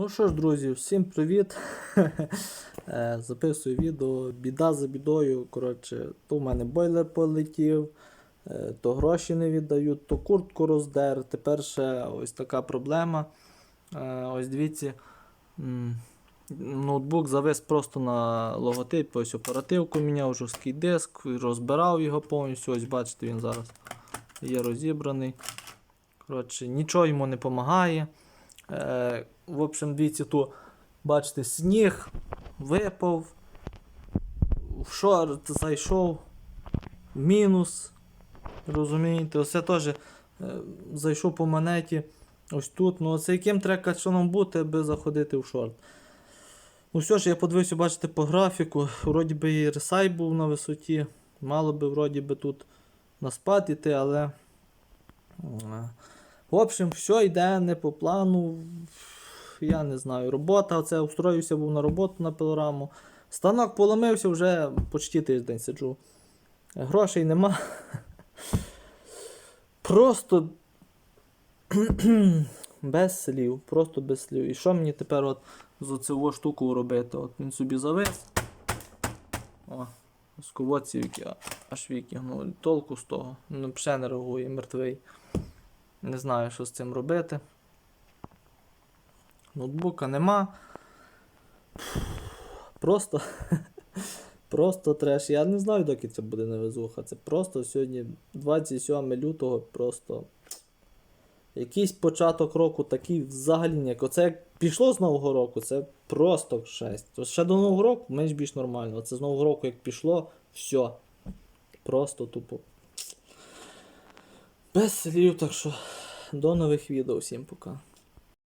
Ну що ж, друзі, всім привіт. Е, Записую відео, біда за бідою. Коротше, то в мене бойлер полетів, е, то гроші не віддають, то куртку роздер. Тепер ще ось така проблема. Е, Ось дивіться. Ноутбук завис просто на логотип, ось оперативку міняв, жорсткий диск, розбирав його повністю. Ось бачите, він зараз є розібраний. Коротше, нічого йому не допомагає. В общем, дивіться, тут, бачите, сніг випав, в шорт зайшов, мінус. Розумієте, оце теж е, зайшов по монеті ось тут. Ну, оце яким треба качаном бути, аби заходити в шорт. Ну все ж, я подивився, бачите, по графіку. Вроді би і ресай був на висоті. Мало би вроді би тут на спад іти, але. в общем, все йде не по плану. Я не знаю. Робота, оце устроївся був на роботу на пилораму. Станок поломився, вже почти тиждень сиджу. Грошей нема. Просто без слів. Просто без слів. І що мені тепер от з оцього штуку робити? От він собі завис. О, які аж вікігнув. Толку з того. Ну, ще не реагує, мертвий. Не знаю, що з цим робити. Ноутбука нема. Просто. Просто треш. Я не знаю, доки це буде невезуха. Це просто сьогодні 27 лютого, просто. Якийсь початок року такий взагалі ніяк. Оце як пішло з Нового року, це просто шесть. Ще до Нового року менш більш нормально. Оце з Нового року як пішло, все. Просто тупо. Без слів, так що до нових відео всім пока.